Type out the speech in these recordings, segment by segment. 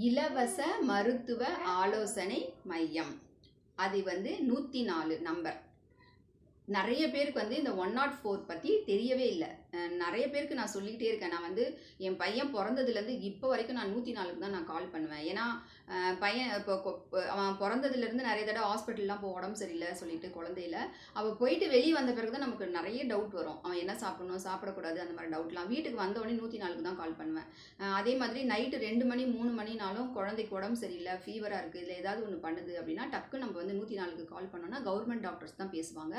இலவச மருத்துவ ஆலோசனை மையம். அது வந்து நூற்றி நாலு நம்பர் நிறைய பேருக்கு வந்து இந்த ஒன் நாட் ஃபோர் பற்றி தெரியவே இல்லை. நிறைய பேருக்கு நான் சொல்லிக்கிட்டே இருக்கேன். நான் வந்து என் பையன் பிறந்ததுலேருந்து இப்போ வரைக்கும் நான் நூற்றி நாலுக்கு தான் நான் கால் பண்ணுவேன். ஏன்னா பையன் இப்போ அவன் பிறந்ததுலேருந்து நிறைய தடவை ஹாஸ்பிட்டல்லாம் இப்போ உடம்பு சரியில்லை சொல்லிட்டு குழந்தையில. அவள் போயிட்டு வெளியே வந்த பிறகு தான் நமக்கு நிறைய டவுட் வரும். அவன் என்ன சாப்பிடணும் சாப்பிடக்கூடாது அந்த மாதிரி டவுட்லாம் வீட்டுக்கு வந்தவொடனே நூற்றி நாலுக்கு தான் கால் பண்ணுவேன். அதே மாதிரி நைட்டு ரெண்டு மணி மூணு மணினாலும் குழந்தைக்கு உடம்பு சரியில்லை ஃபீவராக இருக்குது இல்லை ஏதாவது ஒன்று பண்ணுது அப்படின்னா டக்கு நம்ம வந்து நூற்றி நாலுக்கு கால் பண்ணோன்னா கவர்மெண்ட் டாக்டர்ஸ் தான் பேசுவாங்க.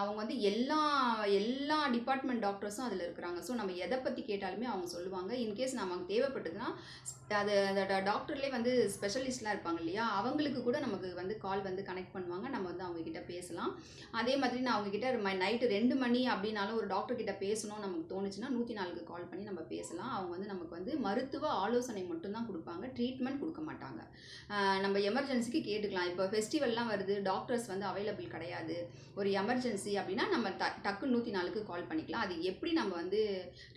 அவங்க வந்து எல்லா எல்லா டிபார்ட்மெண்ட் மெம்பர்ஸும் அதில் இருக்கிறாங்க. ஸோ நம்ம எதை பற்றி கேட்டாலுமே அவங்க சொல்லுவாங்க. இன்கேஸ் நமக்கு தேவைப்பட்டதுன்னா அது அந்த டாக்டர்லேயே வந்து ஸ்பெஷலிஸ்ட்லாம் இருப்பாங்க இல்லையா? அவங்களுக்கு கூட நமக்கு வந்து கால் வந்து கனெக்ட் பண்ணுவாங்க. நம்ம பேசலாம். அதே மாதிரி நான் அவங்க கிட்ட நைட்டு ரெண்டு மணி அப்படின்னாலும் ஒரு டாக்டர் கிட்ட பேசணும் நமக்கு தோணுச்சுன்னா நூற்றி நாலுக்கு கால் பண்ணி நம்ம பேசலாம். அவங்க வந்து நமக்கு வந்து மருத்துவ ஆலோசனை மட்டும்தான் கொடுப்பாங்க. ட்ரீட்மெண்ட் கொடுக்க மாட்டாங்க. நம்ம எமர்ஜென்சிக்கு கேட்டுக்கலாம். இப்போ ஃபெஸ்டிவல்லாம் வருது. டாக்டர்ஸ் வந்து அவைலபிள் கிடையாது. ஒரு எமர்ஜென்சி அப்படின்னா நம்ம ட டக்கு நூற்றி நாலுக்கு கால் பண்ணிக்கலாம். அது எப்படி நம்ம வந்து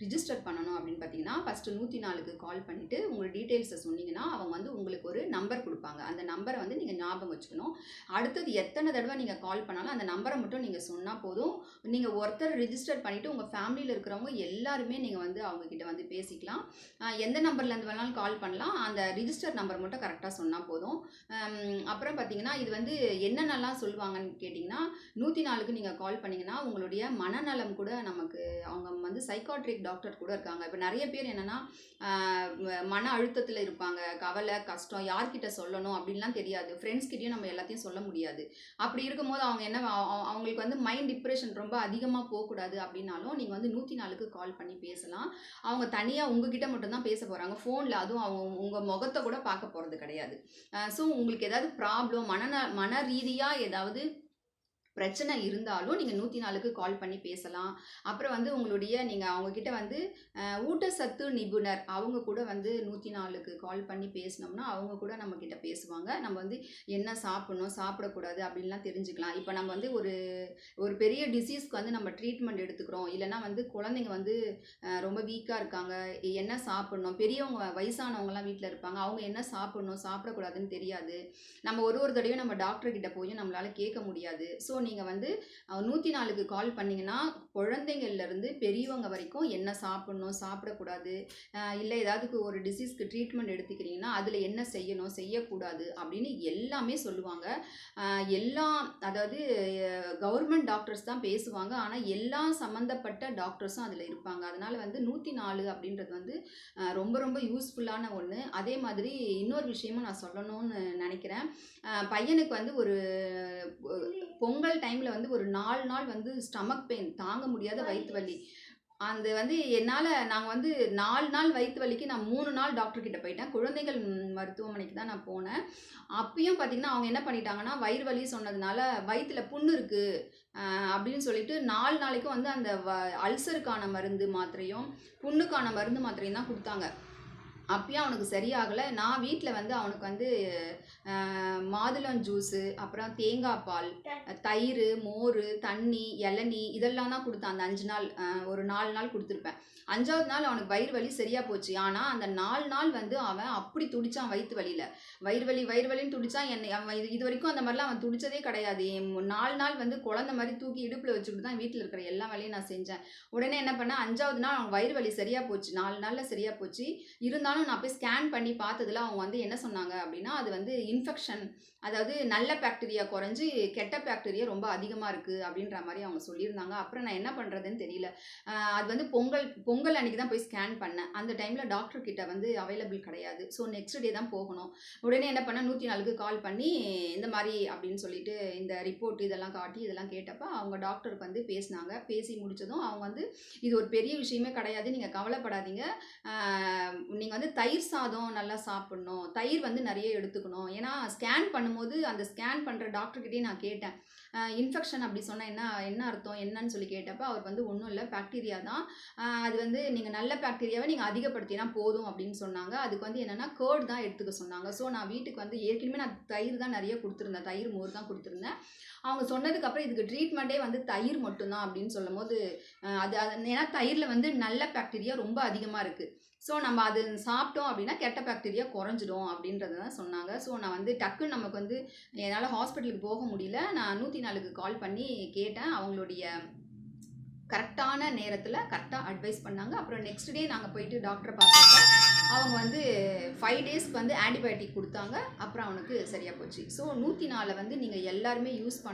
ரிஜிஸ்டர் பண்ணணும் அப்படின்னு பார்த்தீங்கன்னா ஃபஸ்ட்டு நூற்றி நாலுக்கு கால் பண்ணிவிட்டு உங்கள் டீட்டெயில்ஸை சொன்னீங்கன்னா அவங்க வந்து உங்களுக்கு ஒரு நம்பர் கொடுப்பாங்க. அந்த நம்பரை வந்து நீங்கள் ஞாபகம் வச்சுக்கணும். அடுத்தது எத்தனை தடவை நீங்கள் கால் பண்ணாலும் அந்த நம்பரை மட்டும் நீங்கள் சொன்னால் போதும். நீங்கள் ஒருத்தர் ரிஜிஸ்டர் பண்ணிவிட்டு உங்கள் ஃபேமிலியில் இருக்கிறவங்க எல்லாருமே நீங்கள் வந்து அவங்கக்கிட்ட வந்து பேசிக்கலாம். எந்த நம்பர்லேருந்து வேணாலும் கால் பண்ணலாம். அந்த ரிஜிஸ்டர் நம்பர் மட்டும் கரெக்டாக சொன்னால் போதும். அப்புறம் பார்த்தீங்கன்னா இது வந்து என்னென்னலாம் சொல்லுவாங்கன்னு கேட்டிங்கன்னா நூற்றி நாலுக்கு நீங்கள் கால் பண்ணிங்கன்னா உங்களுடைய மனநலம் கூட நமக்கு அவங்க வந்து சைக்காட்ரிக் டாக்டர் கூட இருக்காங்க. இப்போ நிறைய பேர் என்னென்னா மன அழுத்தத்தில் இருப்பாங்க. கவலை கஷ்டம் யார்கிட்ட சொல்லணும் அப்படின்லாம் தெரியாது. ஃப்ரெண்ட்ஸ்கிட்டையும் நம்ம எல்லாத்தையும் சொல்ல முடியாது. அப்படி இருக்கும்போது அவங்க என்ன அவங்களுக்கு வந்து மைண்ட் டிப்ரெஷன் ரொம்ப அதிகமாக போகக்கூடாது அப்படின்னாலும் நீங்கள் வந்து நூற்றி நாலுக்கு கால் பண்ணி பேசலாம். அவங்க தனியாக உங்ககிட்ட மட்டும்தான் பேச போகிறாங்க ஃபோனில் அதுவும் அவங்க உங்கள் முகத்தை கூட பார்க்க போகிறது கிடையாது. ஸோ உங்களுக்கு ஏதாவது ப்ராப்ளம் மன மன ரீதியாக ஏதாவது பிரச்சனை இருந்தாலும் நீங்கள் நூற்றி நாலுக்கு கால் பண்ணி பேசலாம். அப்புறம் வந்து உங்களுடைய நீங்கள் அவங்கக்கிட்ட வந்து ஊட்டச்சத்து நிபுணர் அவங்க கூட வந்து நூற்றி நாலுக்கு கால் பண்ணி பேசினோம்னா அவங்க கூட நம்மக்கிட்ட பேசுவாங்க. நம்ம வந்து என்ன சாப்பிடணும் சாப்பிடக்கூடாது அப்படின்லாம் தெரிஞ்சுக்கலாம். இப்போ நம்ம வந்து ஒரு ஒரு பெரிய டிசீஸ்க்கு வந்து நம்ம ட்ரீட்மெண்ட் எடுத்துக்கிறோம். இல்லைன்னா வந்து குழந்தைங்க வந்து ரொம்ப வீக்காக இருக்காங்க. என்ன சாப்பிடணும்? பெரியவங்க வயசானவங்கலாம் வீட்டில் இருப்பாங்க. அவங்க என்ன சாப்பிடணும் சாப்பிடக்கூடாதுன்னு தெரியாது. நம்ம ஒரு ஒரு தடவையும் நம்ம டாக்டர்கிட்ட போய் நம்மளால் கேட்க முடியாது. ஸோ நீங்கள் வந்து நூற்றி நாலுக்கு கால் பண்ணீங்கன்னா குழந்தைங்கள்லேருந்து பெரியவங்க வரைக்கும் என்ன சாப்பிட்ணும் சாப்பிடக்கூடாது இல்லை ஏதாவது ஒரு டிசீஸ்க்கு ட்ரீட்மெண்ட் எடுத்துக்கிறீங்கன்னா அதில் என்ன செய்யணும் செய்யக்கூடாது அப்படின்னு எல்லாமே சொல்லுவாங்க. எல்லாம் எல்லா அதாவது கவர்மெண்ட் டாக்டர்ஸ் தான் பேசுவாங்க. ஆனால் எல்லா சம்மந்தப்பட்ட டாக்டர்ஸும் அதில் இருப்பாங்க. அதனால் வந்து நூற்றி நாலு அப்படின்றது வந்து ரொம்ப ரொம்ப யூஸ்ஃபுல்லான ஒன்று அதே மாதிரி இன்னொரு விஷயமும் நான் சொல்லணும்னு நினைக்கிறேன். பையனுக்கு வந்து ஒரு பொங்கல் டைமில் வந்து ஒரு நாலு நாள் வந்து ஸ்டமக் பெயின் தாங்க முடியாத வயிற்று வலி அந்த வந்து என்னால் நாங்கள் வந்து நாலு நாள் வயிற்று வலிக்கு நான் மூணு நாள் டாக்டர் கிட்ட போயிட்டேன். குழந்தைகள் மருத்துவமனைக்கு தான் நான் போனேன். அப்பயும் பார்த்தீங்கன்னா அவங்க என்ன பண்ணிட்டாங்கன்னா வயிறு வலி சொன்னதுனால வயிற்றுல புண்ணு இருக்குது அப்படின்னு சொல்லிட்டு நாலு நாளைக்கும் வந்து அந்த வ அல்சருக்கான மருந்து மாத்திரையும் புண்ணுக்கான மருந்து மாத்திரையும் தான் கொடுத்தாங்க. அப்பயும் அவனுக்கு சரியாகலை. நான் வீட்டில் வந்து அவனுக்கு வந்து மாதுளம் ஜூஸு அப்புறம் தேங்காய் பால் தயிர் மோர் தண்ணி இளநீ இதெல்லாம் தான் கொடுத்தேன். அந்த அஞ்சு நாள் ஒரு நாலு நாள் கொடுத்துருப்பேன். அஞ்சாவது நாள் அவனுக்கு வயிறு வலி சரியாக போச்சு. ஆனால் அந்த நாலு நாள் வந்து அவன் அப்படி துடிச்சான் வயிற்று வலியில். வயிறு வலி வயிறு வலின்னு துடிச்சான். என்னை அவன் இது இது வரைக்கும் அந்த மாதிரிலாம் அவன் துடிச்சதே கிடையாது. நாலு நாள் வந்து குழந்த மாதிரி தூக்கி இடுப்பில் வச்சுக்கிட்டு தான் வீட்டில் இருக்கிற எல்லா வேலையும் நான் செஞ்சேன். உடனே என்ன பண்ணேன்? அஞ்சாவது நாள் அவன் வயிறு வலி சரியாக போச்சு. நாலு நாளில் சரியாக போச்சு. இருந்தாலும் நான் போய் ஸ்கேன் பண்ணி பார்த்ததுல அவங்க வந்து என்ன சொன்னாங்க அப்படின்னா அது வந்து இன்ஃபெக்ஷன் அதாவது நல்ல பாக்டீரியா குறைஞ்சி கெட்ட பாக்டீரியா ரொம்ப அதிகமாக இருக்குது அப்படின்ற மாதிரி அவங்க சொல்லியிருந்தாங்க. அப்புறம் நான் என்ன பண்ணுறதுன்னு தெரியல. அது வந்து பொங்கல் பொங்கல் அன்றைக்கி தான் போய் ஸ்கேன் பண்ணேன். அந்த டைமில் டாக்டர் கிட்ட வந்து அவைலபிள் கிடையாது. ஸோ நெக்ஸ்ட் டே தான் போகணும். உடனே என்ன பண்ணேன் நூற்றி நாலுக்கு கால் பண்ணி இந்த மாதிரி அப்படின்னு சொல்லிட்டு இந்த ரிப்போர்ட் இதெல்லாம் காட்டி இதெல்லாம் கேட்டப்ப அவங்க டாக்டருக்கு வந்து பேசினாங்க. பேசி முடித்ததும் அவங்க வந்து இது ஒரு பெரிய விஷயமே கிடையாது. நீங்கள் கவலைப்படாதீங்க. நீங்கள் வந்து தயிர் சாதம் நல்லா சாப்பிடணும். தயிர் வந்து நிறைய எடுத்துக்கணும். ஏன்னா ஸ்கேன் பண்ணும்போது அந்த ஸ்கேன் பண்ணுற டாக்டர்கிட்டே நான் கேட்டேன். இன்ஃபெக்ஷன் அப்படி சொன்னால் என்ன என்ன அர்த்தம் என்னன்னு சொல்லி கேட்டப்ப அவர் வந்து ஒன்றும் இல்லை பாக்டீரியா தான். அது வந்து நீங்கள் நல்ல பாக்டீரியாவை நீங்கள் அதிகப்படுத்தினா போதும் அப்படின்னு சொன்னாங்க. அதுக்கு வந்து என்னென்னா கேர்ட் தான் எடுத்துக்க சொன்னாங்க. ஸோ நான் வீட்டுக்கு வந்து ஏற்கனவே நான் தயிர் தான் நிறைய கொடுத்துருந்தேன். தயிர் மோர் தான் கொடுத்துருந்தேன். அவங்க சொன்னதுக்கப்புறம் இதுக்கு ட்ரீட்மெண்ட்டே வந்து தயிர் மட்டும்தான் அப்படின்னு சொல்லும் போது அது அது ஏன்னா தயிரில் வந்து நல்ல பாக்டீரியா ரொம்ப அதிகமாக இருக்குது ஸோ நம்ம அது சாப்பிட்டோம் அப்படின்னா கெட்ட பாக்டீரியா குறைஞ்சிடும் அப்படின்றத தான் சொன்னாங்க. ஸோ நான் வந்து டக்குன்னு நமக்கு வந்து என்னால் ஹாஸ்பிட்டலுக்கு போக முடியல. நான் நூற்றி நாலுக்கு கால் பண்ணி கேட்டேன். அவங்களுடைய கரெக்டான நேரத்தில் கரெக்டாக அட்வைஸ் பண்ணாங்க. அப்புறம் நெக்ஸ்ட் டே நாங்கள் போயிட்டு டாக்டரை பார்த்தப்ப அவங்க வந்து ஃபைவ் டேஸ்க்கு வந்து ஆன்டிபயோட்டிக் கொடுத்தாங்க. அப்புறம் அவனுக்கு சரியாக போச்சு. ஸோ நூற்றி நாலில் வந்து நீங்கள் எல்லாருமே யூஸ் பண்ண